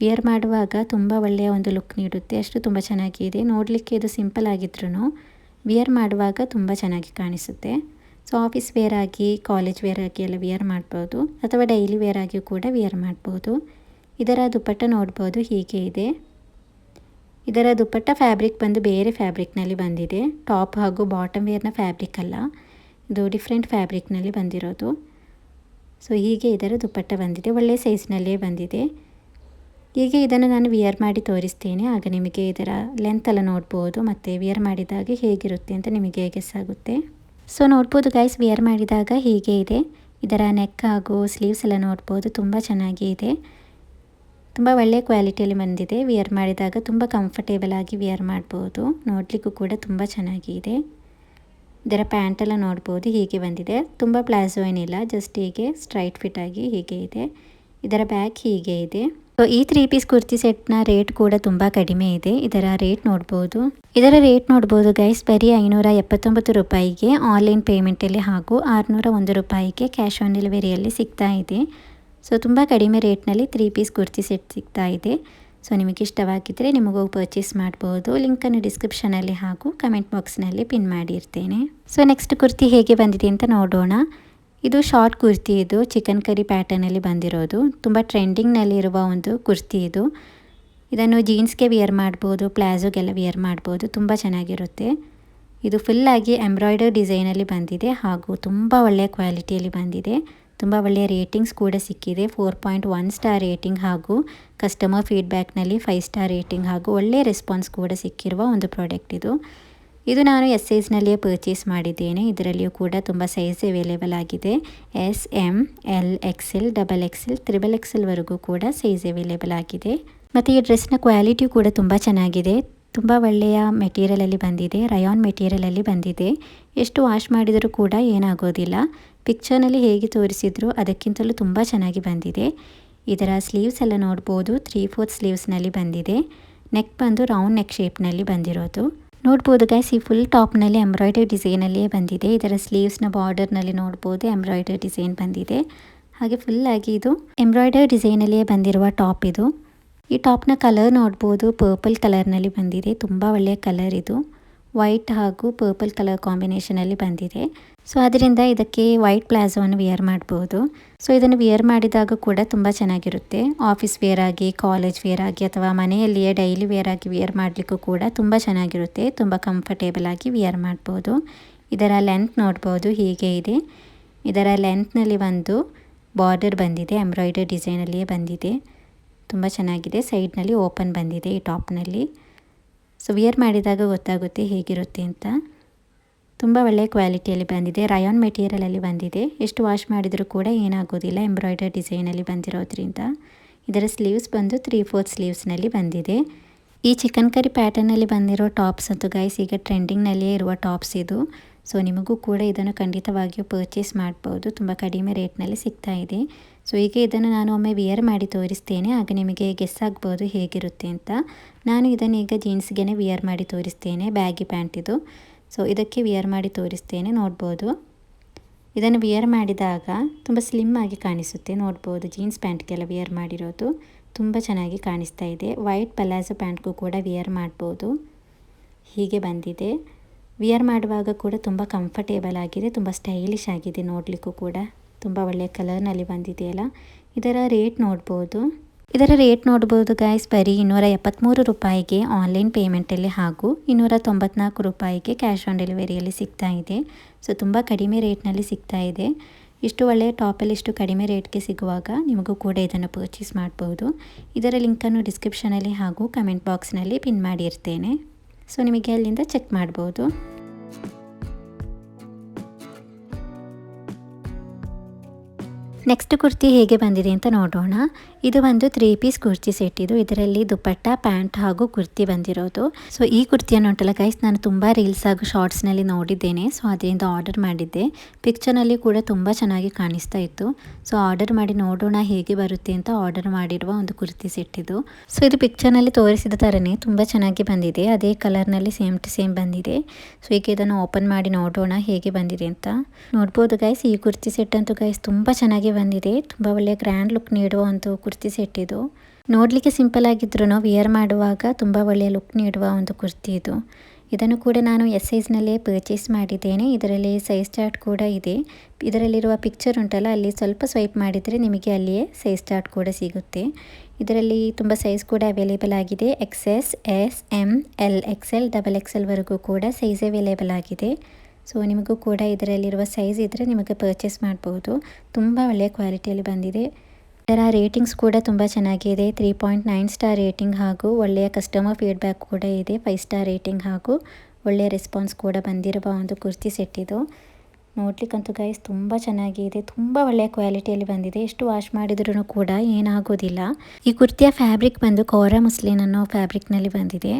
ವಿಯರ್ ಮಾಡುವಾಗ ತುಂಬ ಒಳ್ಳೆಯ ಒಂದು ಲುಕ್ ನೀಡುತ್ತೆ. ಅಷ್ಟು ತುಂಬ ಚೆನ್ನಾಗಿದೆ. ನೋಡಲಿಕ್ಕೆ ಇದು ಸಿಂಪಲ್ ಆಗಿದ್ರೂ ವಿಯರ್ ಮಾಡುವಾಗ ತುಂಬ ಚೆನ್ನಾಗಿ ಕಾಣಿಸುತ್ತೆ. ಸೊ, ಆಫೀಸ್ ವೇರ್ ಆಗಿ, ಕಾಲೇಜ್ ವೇರ್ ಆಗಿ ಎಲ್ಲ ವಿಯರ್ ಮಾಡ್ಬೋದು. ಅಥವಾ ಡೈಲಿ ವೇರ್ ಆಗಿಯೂ ಕೂಡ ವಿಯರ್ ಮಾಡ್ಬೋದು. ಇದರ ದುಪ್ಪಟ್ಟ ನೋಡ್ಬೋದು ಹೀಗೆ ಇದೆ. ಇದರ ದುಪ್ಪಟ್ಟ ಫ್ಯಾಬ್ರಿಕ್ ಬಂದು ಬೇರೆ ಫ್ಯಾಬ್ರಿಕ್ನಲ್ಲಿ ಬಂದಿದೆ. ಟಾಪ್ ಹಾಗೂ ಬಾಟಮ್ ವೇರ್ನ ಫ್ಯಾಬ್ರಿಕ್ ಅಲ್ಲ. ಇದು ಡಿಫ್ರೆಂಟ್ ಫ್ಯಾಬ್ರಿಕ್ನಲ್ಲಿ ಬಂದಿರೋದು. ಸೊ ಹೀಗೆ ಇದರ ದುಪ್ಪಟ್ಟ ಬಂದಿದೆ. ಒಳ್ಳೆಯ ಸೈಜ್ನಲ್ಲೇ ಬಂದಿದೆ. ಹೀಗೆ ಇದನ್ನು ನಾನು ವಿಯರ್ ಮಾಡಿ ತೋರಿಸ್ತೇನೆ. ಆಗ ನಿಮಗೆ ಇದರ ಲೆಂತ್ ಎಲ್ಲ ನೋಡ್ಬೋದು. ಮತ್ತು ವಿಯರ್ ಮಾಡಿದಾಗ ಹೇಗಿರುತ್ತೆ ಅಂತ ನಿಮಗೆ ಗೆಸ್ ಆಗುತ್ತೆ. ಸೊ ನೋಡ್ಬೋದು ಗೈಸ್ ವಿಯರ್ ಮಾಡಿದಾಗ ಹೀಗೆ ಇದೆ. ಇದರ ನೆಕ್ ಹಾಗೂ ಸ್ಲೀವ್ಸ್ ಎಲ್ಲ ನೋಡ್ಬೋದು. ತುಂಬ ಚೆನ್ನಾಗಿ ಇದೆ. ತುಂಬ ಒಳ್ಳೆಯ ಕ್ವಾಲಿಟಿಯಲ್ಲಿ ಬಂದಿದೆ. ವಿಯರ್ ಮಾಡಿದಾಗ ತುಂಬ ಕಂಫರ್ಟೇಬಲ್ ಆಗಿ ವಿಯರ್ ಮಾಡ್ಬೋದು. ನೋಡಲಿಕ್ಕೂ ಕೂಡ ತುಂಬ ಚೆನ್ನಾಗಿದೆ. ಇದರ ಪ್ಯಾಂಟೆಲ್ಲ ನೋಡ್ಬೋದು ಹೀಗೆ ಬಂದಿದೆ. ತುಂಬ ಪ್ಲಾಝೋ ಏನಿಲ್ಲ ಜಸ್ಟ್ ಹೀಗೆ ಸ್ಟ್ರೈಟ್ ಫಿಟ್ ಆಗಿ ಹೀಗೆ ಇದೆ. ಇದರ ಬ್ಯಾಕ್ ಹೀಗೆ ಇದೆ. ಸೊ ಈ ತ್ರೀ ಪೀಸ್ ಕುರ್ತಿ ಸೆಟ್ನ ರೇಟ್ ಕೂಡ ತುಂಬ ಕಡಿಮೆ ಇದೆ. ಇದರ ರೇಟ್ ನೋಡ್ಬೋದು. ಇದರ ರೇಟ್ ನೋಡ್ಬೋದು ಗೈಸ್ ಬರೀ ಐನೂರ ಎಪ್ಪತ್ತೊಂಬತ್ತು ರೂಪಾಯಿಗೆ ಆನ್ಲೈನ್ ಪೇಮೆಂಟಲ್ಲಿ ಹಾಗೂ ಆರುನೂರ ಒಂದು ರೂಪಾಯಿಗೆ ಕ್ಯಾಶ್ ಆನ್ ಡೆಲಿವರಿಯಲ್ಲಿ ಸಿಗ್ತಾ ಇದೆ. ಸೊ ತುಂಬ ಕಡಿಮೆ ರೇಟ್ನಲ್ಲಿ ತ್ರೀ ಪೀಸ್ ಕುರ್ತಿ ಸೆಟ್ ಸಿಗ್ತಾ ಇದೆ. ಸೊ ನಿಮಗೆ ಇಷ್ಟವಾಗಿದ್ದರೆ ನಿಮಗೂ ಪರ್ಚೇಸ್ ಮಾಡ್ಬೋದು. ಲಿಂಕನ್ನು ಡಿಸ್ಕ್ರಿಪ್ಷನಲ್ಲಿ ಹಾಗೂ ಕಮೆಂಟ್ ಬಾಕ್ಸ್ನಲ್ಲಿ ಪಿನ್ ಮಾಡಿರ್ತೇನೆ. ಸೊ ನೆಕ್ಸ್ಟ್ ಕುರ್ತಿ ಹೇಗೆ ಬಂದಿದೆ ಅಂತ ನೋಡೋಣ. ಇದು ಶಾರ್ಟ್ ಕುರ್ತಿ ಇದು. ಚಿಕನ್ ಕರಿ ಪ್ಯಾಟರ್ನಲ್ಲಿ ಬಂದಿರೋದು. ತುಂಬ ಟ್ರೆಂಡಿಂಗ್ನಲ್ಲಿರುವ ಒಂದು ಕುರ್ತಿ ಇದು. ಇದನ್ನು ಜೀನ್ಸ್ಗೆ ವಿಯರ್ ಮಾಡ್ಬೋದು ಪ್ಲಾಝೋಗೆಲ್ಲ ವಿಯರ್ ಮಾಡ್ಬೋದು. ತುಂಬ ಚೆನ್ನಾಗಿರುತ್ತೆ. ಇದು ಫುಲ್ಲಾಗಿ ಎಂಬ್ರಾಯ್ಡರ್ ಡಿಸೈನಲ್ಲಿ ಬಂದಿದೆ ಹಾಗೂ ತುಂಬ ಒಳ್ಳೆಯ ಕ್ವಾಲಿಟಿಯಲ್ಲಿ ಬಂದಿದೆ. ತುಂಬ ಒಳ್ಳೆಯ ರೇಟಿಂಗ್ಸ್ ಕೂಡ ಸಿಕ್ಕಿದೆ. Four point one star rating ಹಾಗೂ ಕಸ್ಟಮರ್ ಫೀಡ್ಬ್ಯಾಕ್ನಲ್ಲಿ ಫೈವ್ ಸ್ಟಾರ್ ರೇಟಿಂಗ್ ಹಾಗೂ ಒಳ್ಳೆಯ ರೆಸ್ಪಾನ್ಸ್ ಕೂಡ ಸಿಕ್ಕಿರುವ ಒಂದು ಪ್ರಾಡಕ್ಟ್ ಇದು. ಇದು ನಾನು ಎಸ್ ಸೈಜ್ನಲ್ಲಿಯೇ ಪರ್ಚೇಸ್ ಮಾಡಿದ್ದೇನೆ. ಇದರಲ್ಲಿಯೂ ಕೂಡ ತುಂಬ ಸೈಜ್ ಅವೈಲೇಬಲ್ ಆಗಿದೆ. S M L XL double XL triple ಎಕ್ಸೆಲ್ವರೆಗೂ ಕೂಡ ಸೈಜ್ ಅವೈಲೇಬಲ್ ಆಗಿದೆ. ಮತ್ತು ಈ ಡ್ರೆಸ್ನ ಕ್ವಾಲಿಟಿ ಕೂಡ ತುಂಬ ಚೆನ್ನಾಗಿದೆ. ತುಂಬ ಒಳ್ಳೆಯ ಮೆಟೀರಿಯಲಲ್ಲಿ ಬಂದಿದೆ. ರಯಾನ್ ಮೆಟೀರಿಯಲಲ್ಲಿ ಬಂದಿದೆ. ಎಷ್ಟು ವಾಶ್ ಮಾಡಿದರೂ ಕೂಡ ಏನಾಗೋದಿಲ್ಲ. ಪಿಕ್ಚರ್ನಲ್ಲಿ ಹೇಗೆ ತೋರಿಸಿದ್ರು ಅದಕ್ಕಿಂತಲೂ ತುಂಬ ಚೆನ್ನಾಗಿ ಬಂದಿದೆ. ಇದರ ಸ್ಲೀವ್ಸ್ ಎಲ್ಲ ನೋಡ್ಬೋದು. ತ್ರೀ ಫೋರ್ತ್ ಸ್ಲೀವ್ಸ್ನಲ್ಲಿ ಬಂದಿದೆ. ನೆಕ್ ಬಂದು ರೌಂಡ್ ನೆಕ್ ಶೇಪ್ನಲ್ಲಿ ಬಂದಿರೋದು. ನೋಡ್ಬೋದು ಗೈಸ್ ಈ ಫುಲ್ ಟಾಪ್ನಲ್ಲಿ ಎಂಬ್ರಾಯ್ಡರಿ ಡಿಸೈನಲ್ಲಿಯೇ ಬಂದಿದೆ. ಇದರ ಸ್ಲೀವ್ಸ್ನ ಬಾರ್ಡರ್ನಲ್ಲಿ ನೋಡ್ಬೋದು ಎಂಬ್ರಾಯ್ಡರಿ ಡಿಸೈನ್ ಬಂದಿದೆ. ಹಾಗೆ ಫುಲ್ ಆಗಿ ಇದು ಎಂಬ್ರಾಯ್ಡರಿ ಡಿಸೈನಲ್ಲಿಯೇ ಬಂದಿರುವ ಟಾಪ್ ಇದು. ಈ ಟಾಪ್ನ ಕಲರ್ ನೋಡ್ಬೋದು. ಪರ್ಪಲ್ ಕಲರ್ನಲ್ಲಿ ಬಂದಿದೆ. ತುಂಬ ಒಳ್ಳೆಯ ಕಲರ್ ಇದು. ವೈಟ್ ಹಾಗೂ ಪರ್ಪಲ್ ಕಲರ್ ಕಾಂಬಿನೇಷನಲ್ಲಿ ಬಂದಿದೆ. ಸೊ ಅದರಿಂದ ಇದಕ್ಕೆ ವೈಟ್ ಪ್ಲಾಝೋವನ್ನು ವಿಯರ್ ಮಾಡ್ಬೋದು. ಸೊ ಇದನ್ನು ವಿಯರ್ ಮಾಡಿದಾಗ ಕೂಡ ತುಂಬ ಚೆನ್ನಾಗಿರುತ್ತೆ. ಆಫೀಸ್ ವೇರ್ ಆಗಿ ಕಾಲೇಜ್ ವೇರ್ ಆಗಿ ಅಥವಾ ಮನೆಯಲ್ಲಿಯೇ ಡೈಲಿ ವೇರ್ ಆಗಿ ವಿಯರ್ ಮಾಡಲಿಕ್ಕೂ ಕೂಡ ತುಂಬ ಚೆನ್ನಾಗಿರುತ್ತೆ. ತುಂಬ ಕಂಫರ್ಟೇಬಲ್ ಆಗಿ ವಿಯರ್ ಮಾಡ್ಬೋದು. ಇದರ ಲೆಂತ್ ನೋಡ್ಬೋದು, ಹೀಗೆ ಇದೆ. ಇದರ ಲೆಂತ್ನಲ್ಲಿ ಒಂದು ಬಾರ್ಡರ್ ಬಂದಿದೆ ಎಂಬ್ರಾಯ್ಡರಿ ಡಿಸೈನಲ್ಲಿಯೇ ಬಂದಿದೆ. ತುಂಬ ಚೆನ್ನಾಗಿದೆ. ಸೈಡ್ನಲ್ಲಿ ಓಪನ್ ಬಂದಿದೆ, ಈ ಟಾಪ್ನಲ್ಲಿ ಸೊ ವಿಯರ್ ಮಾಡಿದಾಗ ಗೊತ್ತಾಗುತ್ತೆ ಹೇಗಿರುತ್ತೆ ಅಂತ. ತುಂಬ ಒಳ್ಳೆಯ ಕ್ವಾಲಿಟಿಯಲ್ಲಿ ಬಂದಿದೆ. ರಯಾನ್ ಮೆಟೀರಿಯಲಲ್ಲಿ ಬಂದಿದೆ. ಎಷ್ಟು ವಾಶ್ ಮಾಡಿದರೂ ಕೂಡ ಏನಾಗೋದಿಲ್ಲ. ಎಂಬ್ರಾಯ್ಡರಿ ಡಿಸೈನಲ್ಲಿ ಬಂದಿರೋದ್ರಿಂದ. ಇದರ ಸ್ಲೀವ್ಸ್ ಬಂದು ತ್ರೀ ಫೋರ್ತ್ ಸ್ಲೀವ್ಸ್ನಲ್ಲಿ ಬಂದಿದೆ. ಈ ಚಿಕನ್ ಕರಿ ಪ್ಯಾಟರ್ನಲ್ಲಿ ಬಂದಿರೋ ಟಾಪ್ಸ್ ಅಂತೂ ಗೈಸ್ ಈಗ ಟ್ರೆಂಡಿಂಗ್ನಲ್ಲಿಯೇ ಇರುವ ಟಾಪ್ಸ್ ಇದು. ಸೊ ನಿಮಗೂ ಕೂಡ ಇದನ್ನು ಖಂಡಿತವಾಗಿಯೂ ಪರ್ಚೇಸ್ ಮಾಡ್ಬೋದು. ತುಂಬ ಕಡಿಮೆ ರೇಟ್ನಲ್ಲಿ ಸಿಗ್ತಾ ಇದೆ. ಸೊ ಈಗ ಇದನ್ನು ನಾನು ಒಮ್ಮೆ ವಿಯರ್ ಮಾಡಿ ತೋರಿಸ್ತೇನೆ. ಆಗ ನಿಮಗೆ ಗೆಸ್ ಆಗ್ಬೋದು ಹೇಗಿರುತ್ತೆ ಅಂತ. ನಾನು ಇದನ್ನು ಈಗ ಜೀನ್ಸ್ಗೆ ವಿಯರ್ ಮಾಡಿ ತೋರಿಸ್ತೇನೆ. ಬ್ಯಾಗಿ ಪ್ಯಾಂಟ್ ಇದು. ಸೊ ಇದಕ್ಕೆ ವಿಯರ್ ಮಾಡಿ ತೋರಿಸ್ತೇನೆ, ನೋಡ್ಬೋದು. ಇದನ್ನು ವಿಯರ್ ಮಾಡಿದಾಗ ತುಂಬ ಸ್ಲಿಮ್ ಆಗಿ ಕಾಣಿಸುತ್ತೆ, ನೋಡ್ಬೋದು. ಜೀನ್ಸ್ ಪ್ಯಾಂಟ್ಗೆಲ್ಲ ವಿಯರ್ ಮಾಡಿರೋದು ತುಂಬ ಚೆನ್ನಾಗಿ ಕಾಣಿಸ್ತಾ ಇದೆ. ವೈಟ್ ಪಲಾಜೋ ಪ್ಯಾಂಟ್ಗೂ ಕೂಡ ವಿಯರ್ ಮಾಡ್ಬೋದು. ಹೀಗೆ ಬಂದಿದೆ. ವಿಯರ್ ಮಾಡುವಾಗ ಕೂಡ ತುಂಬ ಕಂಫರ್ಟೇಬಲ್ ಆಗಿದೆ, ತುಂಬ ಸ್ಟೈಲಿಶ್ ಆಗಿದೆ ನೋಡಲಿಕ್ಕೂ ಕೂಡ. ತುಂಬ ಒಳ್ಳೆಯ ಕಲರ್ನಲ್ಲಿ ಬಂದಿದೆಯಲ್ಲ. ಇದರ ರೇಟ್ ನೋಡ್ಬೋದು. ಇದರ ರೇಟ್ ನೋಡ್ಬೋದು ಗಾಯ್ಸ್ ಬರೀ ಇನ್ನೂರ ಎಪ್ಪತ್ತ್ಮೂರು ರೂಪಾಯಿಗೆ ಆನ್ಲೈನ್ ಪೇಮೆಂಟಲ್ಲಿ ಹಾಗೂ ಇನ್ನೂರ ತೊಂಬತ್ನಾಲ್ಕು ರೂಪಾಯಿಗೆ ಕ್ಯಾಶ್ ಆನ್ ಡೆಲಿವರಿಯಲ್ಲಿ ಸಿಗ್ತಾ ಇದೆ. ಸೊ ತುಂಬ ಕಡಿಮೆ ರೇಟ್ನಲ್ಲಿ ಸಿಗ್ತಾ ಇದೆ. ಇಷ್ಟು ಒಳ್ಳೆಯ ಟಾಪಲ್ಲಿ ಇಷ್ಟು ಕಡಿಮೆ ರೇಟ್ಗೆ ಸಿಗುವಾಗ ನಿಮಗೂ ಕೂಡ ಇದನ್ನು ಪರ್ಚೇಸ್ ಮಾಡ್ಬೋದು. ಇದರ ಲಿಂಕನ್ನು ಡಿಸ್ಕ್ರಿಪ್ಷನಲ್ಲಿ ಹಾಗೂ ಕಮೆಂಟ್ ಬಾಕ್ಸ್ನಲ್ಲಿ ಪಿನ್ ಮಾಡಿರ್ತೇನೆ. ಸೊ ನಿಮಗೆ ಅಲ್ಲಿಂದ ಚೆಕ್ ಮಾಡ್ಬೋದು. ನೆಕ್ಸ್ಟ್ ಕುರ್ತಿ ಹೇಗೆ ಬಂದಿದೆ ಅಂತ ನೋಡೋಣ. ಇದು ಒಂದು ತ್ರೀ ಪೀಸ್ ಕುರ್ತಿ ಸೆಟ್ ಇದು ಇದರಲ್ಲಿ ದುಪ್ಪಟ್ಟ ಪ್ಯಾಂಟ್ ಹಾಗೂ ಕುರ್ತಿ ಬಂದಿರೋದು. ಸೊ ಈ ಕುರ್ತಿಯನ್ನು ಉಂಟಲ್ಲ ಗೈಸ್ ನಾನು ತುಂಬ ರೀಲ್ಸ್ ಹಾಗೂ ಶಾರ್ಟ್ಸ್ನಲ್ಲಿ ನೋಡಿದ್ದೇನೆ. ಸೊ ಅದರಿಂದ ಆರ್ಡರ್ ಮಾಡಿದ್ದೆ. ಪಿಕ್ಚರ್ನಲ್ಲಿ ಕೂಡ ತುಂಬ ಚೆನ್ನಾಗಿ ಕಾಣಿಸ್ತಾ ಇತ್ತು. ಸೊ ಆರ್ಡರ್ ಮಾಡಿ ನೋಡೋಣ ಹೇಗೆ ಬರುತ್ತೆ ಅಂತ ಆರ್ಡರ್ ಮಾಡಿರುವ ಒಂದು ಕುರ್ತಿ ಸೆಟ್ ಇದು. ಸೊ ಇದು ಪಿಕ್ಚರ್ನಲ್ಲಿ ತೋರಿಸಿದ ಥರನೇ ತುಂಬ ಚೆನ್ನಾಗಿ ಬಂದಿದೆ. ಅದೇ ಕಲರ್ನಲ್ಲಿ ಸೇಮ್ ಟು ಸೇಮ್ ಬಂದಿದೆ. ಸೊ ಈಗ ಇದನ್ನು ಓಪನ್ ಮಾಡಿ ನೋಡೋಣ ಹೇಗೆ ಬಂದಿದೆ ಅಂತ. ನೋಡ್ಬೋದು ಗೈಸ್ ಈ ಕುರ್ತಿ ಸೆಟ್ ಅಂತೂ ಗೈಸ್ ತುಂಬ ಚೆನ್ನಾಗಿ ಬಂದಿದೆ. ತುಂಬ ಒಳ್ಳೆಯ ಗ್ರ್ಯಾಂಡ್ ಲುಕ್ ನೀಡುವ ಒಂದು ಸೆಟ್ ಇದು. ನೋಡಲಿಕ್ಕೆ ಸಿಂಪಲ್ ಆಗಿದ್ರೂ ವಿಯರ್ ಮಾಡುವಾಗ ತುಂಬ ಒಳ್ಳೆಯ ಲುಕ್ ನೀಡುವ ಒಂದು ಕುರ್ತಿ ಇದು. ಇದನ್ನು ಕೂಡ ನಾನು ಎಸ್ ಸೈಜ್ನಲ್ಲೇ ಪರ್ಚೇಸ್ ಮಾಡಿದ್ದೇನೆ. ಇದರಲ್ಲಿ ಸೈಜ್ ಚಾರ್ಟ್ ಕೂಡ ಇದೆ. ಇದರಲ್ಲಿರುವ ಪಿಕ್ಚರ್ ಉಂಟಲ್ಲ, ಅಲ್ಲಿ ಸ್ವಲ್ಪ ಸ್ವೈಪ್ ಮಾಡಿದರೆ ನಿಮಗೆ ಅಲ್ಲಿಯೇ ಸೈಜ್ ಚಾರ್ಟ್ ಕೂಡ ಸಿಗುತ್ತೆ. ಇದರಲ್ಲಿ ತುಂಬ ಸೈಜ್ ಕೂಡ ಅವೈಲೇಬಲ್ ಆಗಿದೆ. X S S M L X L double X ಎಲ್ವರೆಗೂ ಕೂಡ ಸೈಜ್ ಅವೈಲೇಬಲ್ ಆಗಿದೆ. ಸೊ ನಿಮಗೂ ಕೂಡ ಇದರಲ್ಲಿರುವ ಸೈಜ್ ಇದ್ದರೆ ನಿಮಗೆ ಪರ್ಚೇಸ್ ಮಾಡ್ಬೋದು. ತುಂಬ ಒಳ್ಳೆಯ ಕ್ವಾಲಿಟಿಯಲ್ಲಿ ಬಂದಿದೆ. ಇದರ ರೇಟಿಂಗ್ಸ್ ಕೂಡ ತುಂಬ ಚೆನ್ನಾಗಿದೆ. Three point nine star rating ಹಾಗೂ ಒಳ್ಳೆಯ ಕಸ್ಟಮರ್ ಫೀಡ್ಬ್ಯಾಕ್ ಕೂಡ ಇದೆ. ಫೈವ್ ಸ್ಟಾರ್ ರೇಟಿಂಗ್ ಹಾಗೂ ಒಳ್ಳೆಯ ರೆಸ್ಪಾನ್ಸ್ ಕೂಡ ಬಂದಿರುವ ಒಂದು ಕುರ್ತಿ ಸೆಟ್ ಇದು. ನೋಡ್ಲಿಕ್ಕಂತೂ ಗೈಸ್ ತುಂಬ ಚೆನ್ನಾಗಿದೆ. ತುಂಬ ಒಳ್ಳೆಯ ಕ್ವಾಲಿಟಿಯಲ್ಲಿ ಬಂದಿದೆ. ಎಷ್ಟು ವಾಶ್ ಮಾಡಿದ್ರೂ ಕೂಡ ಏನಾಗೋದಿಲ್ಲ. ಈ ಕುರ್ತಿಯ ಫ್ಯಾಬ್ರಿಕ್ ಬಂದು ಕೋರಾ ಮುಸ್ಲಿನ್ ಅನ್ನೋ ಫ್ಯಾಬ್ರಿಕ್ನಲ್ಲಿ ಬಂದಿದೆ.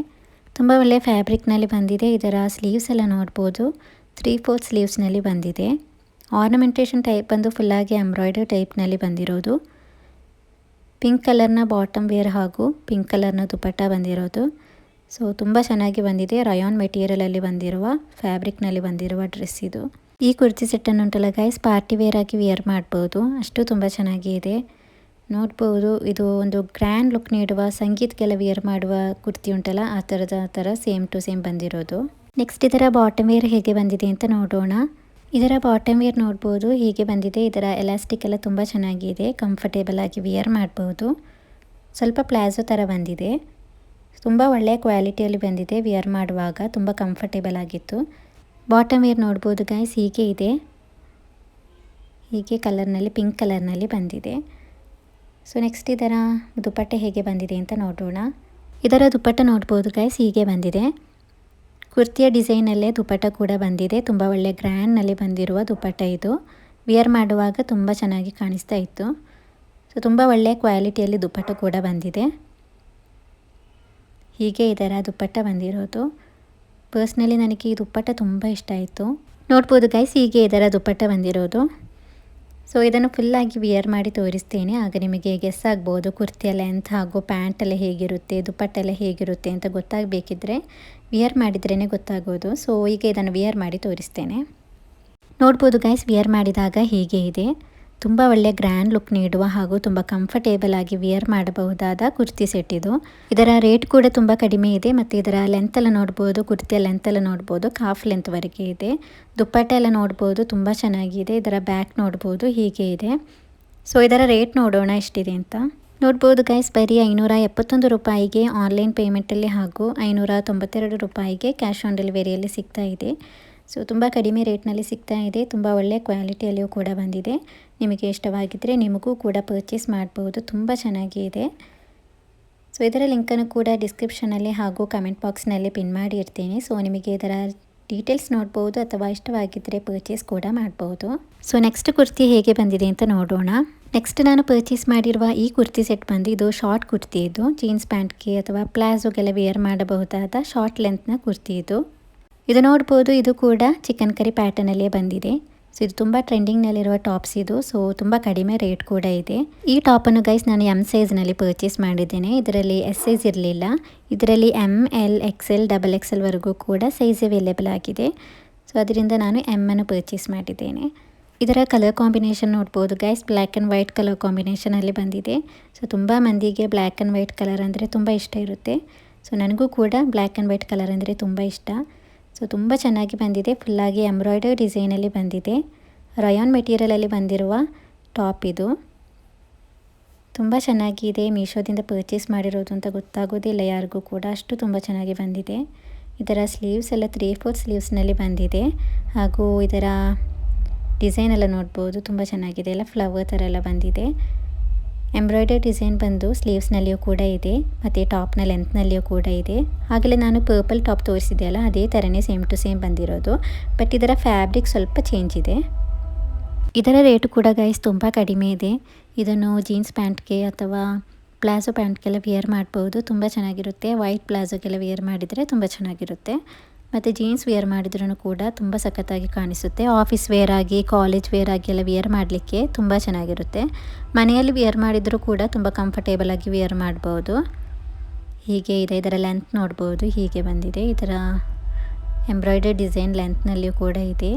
ತುಂಬ ಒಳ್ಳೆಯ ಫ್ಯಾಬ್ರಿಕ್ನಲ್ಲಿ ಬಂದಿದೆ. ಇದರ ಸ್ಲೀವ್ಸ್ ಎಲ್ಲ ನೋಡ್ಬೋದು. ತ್ರೀ ಫೋರ್ತ್ ಸ್ಲೀವ್ಸ್ನಲ್ಲಿ ಬಂದಿದೆ. ಆರ್ನಮೆಂಟೇಷನ್ ಟೈಪ್ ಬಂದು ಫುಲ್ಲಾಗಿ ಎಂಬ್ರಾಯ್ಡ್ರಿ ಟೈಪ್ನಲ್ಲಿ ಬಂದಿರೋದು. ಪಿಂಕ್ ಕಲರ್ನ ಬಾಟಮ್ ವೇರ್ ಹಾಗೂ ಪಿಂಕ್ ಕಲರ್ನ ದುಪಟ್ಟ ಬಂದಿರೋದು. ಸೊ, ತುಂಬ ಚೆನ್ನಾಗಿ ಬಂದಿದೆ. ರಯಾನ್ ಮೆಟೀರಿಯಲಲ್ಲಿ ಬಂದಿರುವ ಫ್ಯಾಬ್ರಿಕ್ನಲ್ಲಿ ಬಂದಿರುವ ಡ್ರೆಸ್ ಇದು. ಈ ಕುರ್ತಿ ಸೆಟ್ಟನ್ನು ಉಂಟಲ್ಲ ಗೈಸ್ ಪಾರ್ಟಿ ವೇರ್ ಆಗಿ ವಿಯರ್ ಮಾಡ್ಬೋದು. ಅಷ್ಟು ತುಂಬ ಚೆನ್ನಾಗಿ ಇದೆ. ನೋಡ್ಬೋದು, ಇದು ಒಂದು ಗ್ರ್ಯಾಂಡ್ ಲುಕ್ ನೀಡುವ ಸಂಗೀತಕ್ಕೆಲ್ಲ ವಿಯರ್ ಮಾಡುವ ಕುರ್ತಿ ಉಂಟಲ್ಲ, ಆ ಥರದ ಥರ ಸೇಮ್ ಟು ಸೇಮ್ ಬಂದಿರೋದು. ನೆಕ್ಸ್ಟ್ ಇದರ ಬಾಟಮ್ ವೇರ್ ಹೇಗೆ ಬಂದಿದೆ ಅಂತ ನೋಡೋಣ. ಇದರ ಬಾಟಮ್ ವೇರ್ ನೋಡ್ಬೋದು, ಹೀಗೆ ಬಂದಿದೆ. ಇದರ ಎಲಾಸ್ಟಿಕ್ ಎಲ್ಲ ತುಂಬ ಚೆನ್ನಾಗಿದೆ. ಕಂಫರ್ಟೇಬಲ್ ಆಗಿ ವಿಯರ್ ಮಾಡ್ಬೋದು. ಸ್ವಲ್ಪ ಪ್ಲಾಜೋ ಥರ ಬಂದಿದೆ. ತುಂಬ ಒಳ್ಳೆಯ ಕ್ವಾಲಿಟಿಯಲ್ಲಿ ಬಂದಿದೆ ವಿಯರ್ ಮಾಡುವಾಗ. ತುಂಬ ಕಂಫರ್ಟೇಬಲ್ ಆಗಿತ್ತು. ಬಾಟಮ್ ವೇರ್ ನೋಡ್ಬೋದು ಗೈಸ್ ಹೀಗೆ ಇದೆ. ಹೀಗೆ ಕಲರ್ನಲ್ಲಿ ಪಿಂಕ್ ಕಲರ್ನಲ್ಲಿ ಬಂದಿದೆ. ಸೊ ನೆಕ್ಸ್ಟ್ ಇದರ ದುಪ್ಪಟ್ಟೆ ಹೇಗೆ ಬಂದಿದೆ ಅಂತ ನೋಡೋಣ. ಇದರ ದುಪ್ಪಟ್ಟೆ ನೋಡ್ಬೋದು ಗೈಸ್ ಹೀಗೆ ಬಂದಿದೆ. ಕುರ್ತಿಯ ಡಿಸೈನಲ್ಲೇ ದುಪ್ಪಟ್ಟ ಕೂಡ ಬಂದಿದೆ. ತುಂಬ ಒಳ್ಳೆ ಗ್ರ್ಯಾಂಡ್ನಲ್ಲಿ ಬಂದಿರುವ ದುಪ್ಪಟ್ಟ ಇದು. ವಿಯರ್ ಮಾಡುವಾಗ ತುಂಬ ಚೆನ್ನಾಗಿ ಕಾಣಿಸ್ತಾ ಇತ್ತು. ಸೊ ತುಂಬ ಒಳ್ಳೆಯ ಕ್ವಾಲಿಟಿಯಲ್ಲಿ ದುಪ್ಪಟ್ಟ ಕೂಡ ಬಂದಿದೆ. ಹೀಗೆ ಇದರ ದುಪ್ಪಟ್ಟ ಬಂದಿರೋದು. ಪರ್ಸ್ನಲಿ ನನಗೆ ಈ ದುಪ್ಪಟ್ಟ ತುಂಬ ಇಷ್ಟ ಆಯಿತು. ನೋಡ್ಬೋದು ಗೈಸ್ ಹೀಗೆ ಇದರ ದುಪ್ಪಟ್ಟ ಬಂದಿರೋದು. ಸೊ ಇದನ್ನು ಫುಲ್ಲಾಗಿ ವಿಯರ್ ಮಾಡಿ ತೋರಿಸ್ತೇನೆ. ಆಗ ನಿಮಗೆ ಗೆಸ್ ಆಗ್ಬೋದು, ಕುರ್ತಿಯ ಲೆಂತ್ ಹಾಗೂ ಪ್ಯಾಂಟೆಲ್ಲ ಹೇಗಿರುತ್ತೆ ದುಪ್ಪಟ್ಟೆಲ್ಲ ಹೇಗಿರುತ್ತೆ ಅಂತ ಗೊತ್ತಾಗಬೇಕಿದ್ರೆ ವಿಯರ್ ಮಾಡಿದ್ರೇ ಗೊತ್ತಾಗೋದು. ಸೊ ಈಗ ಇದನ್ನು ವಿಯರ್ ಮಾಡಿ ತೋರಿಸ್ತೇನೆ. ನೋಡ್ಬೋದು ಗೈಸ್ ವಿಯರ್ ಮಾಡಿದಾಗ ಹೀಗೆ ಇದೆ? ತುಂಬ ಒಳ್ಳೆ ಗ್ರ್ಯಾಂಡ್ ಲುಕ್ ನೀಡುವ ಹಾಗೂ ತುಂಬ ಕಂಫರ್ಟೇಬಲ್ ಆಗಿ ವಿಯರ್ ಮಾಡಬಹುದಾದ ಕುರ್ತಿ ಸೆಟ್ ಇದು. ಇದರ ರೇಟ್ ಕೂಡ ತುಂಬ ಕಡಿಮೆ ಇದೆ ಮತ್ತು ಇದರ ಲೆಂತ್ ಎಲ್ಲ ನೋಡ್ಬೋದು, ಕುರ್ತಿಯ ಲೆಂತ್ ಎಲ್ಲ ನೋಡ್ಬೋದು ಕಾಫ್ ಲೆಂತ್ವರೆಗೆ ಇದೆ. ದುಪ್ಪಟ್ಟ ಎಲ್ಲ ನೋಡ್ಬೋದು, ತುಂಬ ಚೆನ್ನಾಗಿದೆ. ಇದರ ಬ್ಯಾಕ್ ನೋಡ್ಬೋದು, ಹೀಗೆ ಇದೆ. ಸೊ ಇದರ ರೇಟ್ ನೋಡೋಣ ಎಷ್ಟಿದೆ ಅಂತ. ನೋಡ್ಬೋದು ಗೈಸ್ ಬರೀ ಐನೂರ ಎಪ್ಪತ್ತೊಂದು ರೂಪಾಯಿಗೆ ಆನ್ಲೈನ್ ಪೇಮೆಂಟಲ್ಲಿ ಹಾಗೂ ಐನೂರ ತೊಂಬತ್ತೆರಡು ರೂಪಾಯಿಗೆ ಕ್ಯಾಶ್ ಆನ್ ಡೆಲಿವರಿಯಲ್ಲಿ ಸಿಗ್ತಾ ಇದೆ. ಸೊ ತುಂಬ ಕಡಿಮೆ ರೇಟ್ನಲ್ಲಿ ಸಿಗ್ತಾ ಇದೆ. ತುಂಬ ಒಳ್ಳೆಯ ಕ್ವಾಲಿಟಿಯಲ್ಲಿಯೂ ಕೂಡ ಬಂದಿದೆ. ನಿಮಗೆ ಇಷ್ಟವಾಗಿದ್ದರೆ ನಿಮಗೂ ಕೂಡ ಪರ್ಚೇಸ್ ಮಾಡ್ಬೋದು. ತುಂಬ ಚೆನ್ನಾಗಿ ಇದೆ. ಸೊ ಇದರ ಲಿಂಕನ್ನು ಕೂಡ ಡಿಸ್ಕ್ರಿಪ್ಷನಲ್ಲಿ ಹಾಗೂ ಕಮೆಂಟ್ ಬಾಕ್ಸ್ನಲ್ಲಿ ಪಿನ್ ಮಾಡಿ ಇರ್ತೀನಿ ಸೊ ನಿಮಗೆ ಇದರ ಡೀಟೇಲ್ಸ್ ನೋಡ್ಬೋದು ಅಥವಾ ಇಷ್ಟವಾಗಿದ್ದರೆ ಪರ್ಚೇಸ್ ಕೂಡ ಮಾಡ್ಬೋದು. ಸೊ ನೆಕ್ಸ್ಟ್ ಕುರ್ತಿ ಹೇಗೆ ಬಂದಿದೆ ಅಂತ ನೋಡೋಣ. ನೆಕ್ಸ್ಟ್ ನಾನು ಪರ್ಚೇಸ್ ಮಾಡಿರುವ ಈ ಕುರ್ತಿ ಸೆಟ್ ಬಂದು ಇದು ಶಾರ್ಟ್ ಕುರ್ತಿ ಇದು ಜೀನ್ಸ್ ಪ್ಯಾಂಟ್ಗೆ ಅಥವಾ ಪ್ಲಾಝೋಗೆಲ್ಲ ವೇರ್ ಮಾಡಬಹುದಾದ ಶಾರ್ಟ್ ಲೆಂತ್ನ ಕುರ್ತಿ ಇದು ಇದು ನೋಡ್ಬೋದು, ಇದು ಕೂಡ ಚಿಕನ್ ಕರಿ ಪ್ಯಾಟರ್ನಲ್ಲೇ ಬಂದಿದೆ. ಸೊ ಇದು ತುಂಬ ಟ್ರೆಂಡಿಂಗ್ನಲ್ಲಿರುವ ಟಾಪ್ಸ್ ಇದು. ಸೊ ತುಂಬ ಕಡಿಮೆ ರೇಟ್ ಕೂಡ ಇದೆ. ಈ ಟಾಪನ್ನು ಗೈಸ್ ನಾನು ಎಂ ಸೈಜ್ನಲ್ಲಿ ಪರ್ಚೇಸ್ ಮಾಡಿದ್ದೇನೆ. ಇದರಲ್ಲಿ ಎಸ್ ಸೈಜ್ ಇರಲಿಲ್ಲ. ಇದರಲ್ಲಿ M L X L double X ಎಲ್ವರೆಗೂ ಕೂಡ ಸೈಜ್ ಅವೈಲೇಬಲ್ ಆಗಿದೆ. ಸೊ ಅದರಿಂದ ನಾನು ಎಂ ಅನ್ನು ಪರ್ಚೇಸ್ ಮಾಡಿದ್ದೇನೆ. ಇದರ ಕಲರ್ ಕಾಂಬಿನೇಷನ್ ನೋಡ್ಬೋದು guys black and white colour ಕಾಂಬಿನೇಷನಲ್ಲಿ ಬಂದಿದೆ. ಸೊ ತುಂಬ ಮಂದಿಗೆ ಬ್ಲ್ಯಾಕ್ ಆ್ಯಂಡ್ ವೈಟ್ ಕಲರ್ ಅಂದರೆ ತುಂಬ ಇಷ್ಟ ಇರುತ್ತೆ. ಸೊ ನನಗೂ ಕೂಡ ಬ್ಲ್ಯಾಕ್ ಆ್ಯಂಡ್ ವೈಟ್ ಕಲರ್ ಅಂದರೆ ತುಂಬ ಇಷ್ಟ. ಸೊ ತುಂಬ ಚೆನ್ನಾಗಿ ಬಂದಿದೆ. ಫುಲ್ಲಾಗಿ ಎಂಬ್ರಾಯ್ಡರಿ ಡಿಸೈನಲ್ಲಿ ಬಂದಿದೆ. ರಯಾನ್ ಮೆಟೀರಿಯಲಲ್ಲಿ ಬಂದಿರುವ ಟಾಪ್ ಇದು. ತುಂಬ ಚೆನ್ನಾಗಿದೆ. ಮೀಶೋದಿಂದ ಪರ್ಚೇಸ್ ಮಾಡಿರೋದು ಅಂತ ಗೊತ್ತಾಗೋದಿಲ್ಲ ಯಾರಿಗೂ ಕೂಡ. ಅಷ್ಟು ತುಂಬ ಚೆನ್ನಾಗಿ ಬಂದಿದೆ. ಇದರ ಸ್ಲೀವ್ಸ್ ಎಲ್ಲ ತ್ರೀ ಫೋರ್ ಸ್ಲೀವ್ಸ್ನಲ್ಲಿ ಬಂದಿದೆ. ಹಾಗೂ ಇದರ ಡಿಸೈನ್ ಎಲ್ಲ ನೋಡ್ಬೋದು. ತುಂಬ ಚೆನ್ನಾಗಿದೆ. ಎಲ್ಲ ಫ್ಲವರ್ ಥರ ಎಲ್ಲ ಬಂದಿದೆ. ಎಂಬ್ರಾಯ್ಡರಿ ಡಿಸೈನ್ ಬಂದು ಸ್ಲೀವ್ಸ್ನಲ್ಲಿಯೂ ಕೂಡ ಇದೆ, ಮತ್ತು ಟಾಪ್ನ ಲೆಂತ್ನಲ್ಲಿಯೂ ಕೂಡ ಇದೆ. ಆಗಲೇ ನಾನು ಪರ್ಪಲ್ ಟಾಪ್ ತೋರಿಸಿದೆ ಅಲ್ಲ ಅದೇ ಥರನೇ ಸೇಮ್ ಟು ಸೇಮ್ ಬಂದಿರೋದು. ಬಟ್ ಇದರ ಫ್ಯಾಬ್ರಿಕ್ ಸ್ವಲ್ಪ ಚೇಂಜ್ ಇದೆ. ಇದರ ರೇಟು ಕೂಡ ಗೈಸ್ ತುಂಬ ಕಡಿಮೆ ಇದೆ. ಇದನ್ನು ಜೀನ್ಸ್ ಪ್ಯಾಂಟ್ಗೆ ಅಥವಾ ಪ್ಲಾಜೋ ಪ್ಯಾಂಟ್ಗೆಲ್ಲ ವಿಯರ್ ಮಾಡ್ಬೋದು. ತುಂಬ ಚೆನ್ನಾಗಿರುತ್ತೆ. ವೈಟ್ ಪ್ಲಾಜೋಗೆಲ್ಲ ವಿಯರ್ ಮಾಡಿದರೆ ತುಂಬ ಚೆನ್ನಾಗಿರುತ್ತೆ. ಮತ್ತು ಜೀನ್ಸ್ ವಿಯರ್ ಮಾಡಿದ್ರೂ ಕೂಡ ತುಂಬ ಸಖತ್ತಾಗಿ ಕಾಣಿಸುತ್ತೆ. ಆಫೀಸ್ ವೇರ್ ಆಗಿ ಕಾಲೇಜ್ ವೇರ್ ಆಗಿ ಎಲ್ಲ ವಿಯರ್ ಮಾಡಲಿಕ್ಕೆ ತುಂಬ ಚೆನ್ನಾಗಿರುತ್ತೆ. ಮನೆಯಲ್ಲಿ ವಿಯರ್ ಮಾಡಿದರೂ ಕೂಡ ತುಂಬ ಕಂಫರ್ಟೇಬಲ್ ಆಗಿ ವಿಯರ್ ಮಾಡ್ಬೋದು. ಹೀಗೆ ಇದೆ, ಇದರ ಲೆಂತ್ ನೋಡ್ಬೋದು, ಹೀಗೆ ಬಂದಿದೆ. ಇದರ ಎಂಬ್ರಾಯ್ಡರಿ ಡಿಸೈನ್ ಲೆಂತ್ನಲ್ಲಿಯೂ ಕೂಡ ಇದೆ.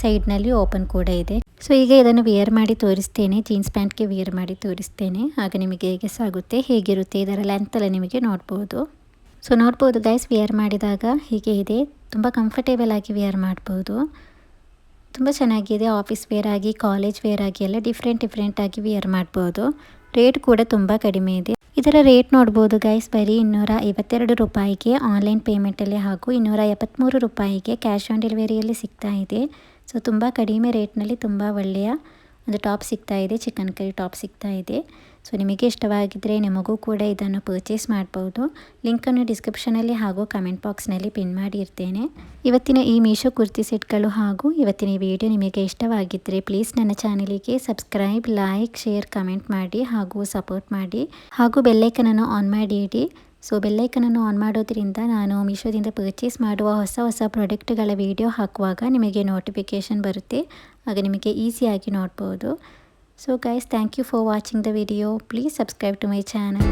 ಸೈಡ್ನಲ್ಲಿ ಓಪನ್ ಕೂಡ ಇದೆ. ಸೊ ಈಗ ಇದನ್ನು ವಿಯರ್ ಮಾಡಿ ತೋರಿಸ್ತೇನೆ. ಜೀನ್ಸ್ ಪ್ಯಾಂಟ್ಗೆ ವಿಯರ್ ಮಾಡಿ ತೋರಿಸ್ತೇನೆ. ಆಗ ನಿಮಗೆ ಹೇಗೆ ಸಾಗುತ್ತೆ, ಹೇಗಿರುತ್ತೆ, ಇದರ ಲೆಂತೆಲ್ಲ ನಿಮಗೆ ನೋಡ್ಬೋದು. ಸೊ ನೋಡ್ಬೋದು ಗೈಸ್ ವಿಯರ್ ಮಾಡಿದಾಗ ಹೀಗೆ ಇದೆ. ತುಂಬ ಕಂಫರ್ಟೇಬಲ್ ಆಗಿ ವಿಯರ್ ಮಾಡ್ಬೋದು. ತುಂಬ ಚೆನ್ನಾಗಿದೆ ಆಫೀಸ್ ವೇರ್ ಆಗಿ ಕಾಲೇಜ್ ವೇರ್ ಆಗಿ ಎಲ್ಲ ಡಿಫ್ರೆಂಟ್ ಡಿಫ್ರೆಂಟ್ ಆಗಿ ವಿಯರ್ ಮಾಡ್ಬೋದು. ರೇಟ್ ಕೂಡ ತುಂಬ ಕಡಿಮೆ ಇದೆ. ಇದರ ರೇಟ್ ನೋಡ್ಬೋದು ಗೈಸ್ ಬರೀ ಇನ್ನೂರ ಐವತ್ತೆರಡು ರೂಪಾಯಿಗೆ ಆನ್ಲೈನ್ ಪೇಮೆಂಟಲ್ಲಿ ಹಾಗೂ ಇನ್ನೂರ ಎಪ್ಪತ್ತ್ಮೂರು ರೂಪಾಯಿಗೆ ಕ್ಯಾಶ್ ಆನ್ ಡೆಲಿವರಿಯಲ್ಲಿ ಸಿಗ್ತಾ ಇದೆ. ಸೊ ತುಂಬ ಕಡಿಮೆ ರೇಟ್ನಲ್ಲಿ ತುಂಬ ಒಳ್ಳೆಯ ಒಂದು ಟಾಪ್ ಸಿಗ್ತಾ ಇದೆ ಚಿಕನ್ ಕರಿ ಟಾಪ್ ಸಿಗ್ತಾ ಇದೆ. ಸೊ ನಿಮಗೆ ಇಷ್ಟವಾಗಿದ್ದರೆ ನಿಮಗೂ ಕೂಡ ಇದನ್ನು ಪರ್ಚೇಸ್ ಮಾಡ್ಬೋದು. ಲಿಂಕನ್ನು ಡಿಸ್ಕ್ರಿಪ್ಷನಲ್ಲಿ ಹಾಗೂ ಕಮೆಂಟ್ ಬಾಕ್ಸ್ನಲ್ಲಿ ಪಿನ್ ಮಾಡಿ ಇರ್ತೇನೆ. ಇವತ್ತಿನ ಈ ಮೀಶೋ ಕುರ್ತಿ ಸೆಟ್ಗಳು ಹಾಗೂ ಇವತ್ತಿನ ವಿಡಿಯೋ ನಿಮಗೆ ಇಷ್ಟವಾಗಿದ್ದರೆ ಪ್ಲೀಸ್ ನನ್ನ ಚಾನಲಿಗೆ ಸಬ್ಸ್ಕ್ರೈಬ್ ಲೈಕ್ ಶೇರ್ ಕಮೆಂಟ್ ಮಾಡಿ ಹಾಗೂ ಸಪೋರ್ಟ್ ಮಾಡಿ. ಹಾಗೂ ಬೆಲ್ಲೈಕನನ್ನು ಆನ್ ಮಾಡಿ ಇಡಿ. ಸೊ ಬೆಲ್ಲೈಕನನ್ನು ಆನ್ ಮಾಡೋದ್ರಿಂದ ನಾನು ಮೀಶೋದಿಂದ ಪರ್ಚೇಸ್ ಮಾಡುವ ಹೊಸ ಹೊಸ ಪ್ರಾಡಕ್ಟ್ಗಳ ವಿಡಿಯೋ ಹಾಕುವಾಗ ನಿಮಗೆ ನೋಟಿಫಿಕೇಷನ್ ಬರುತ್ತೆ. ಆಗ ನಿಮಗೆ ಈಸಿಯಾಗಿ ನೋಡ್ಬೋದು. So guys, thank you for watching the video. Please subscribe to my channel.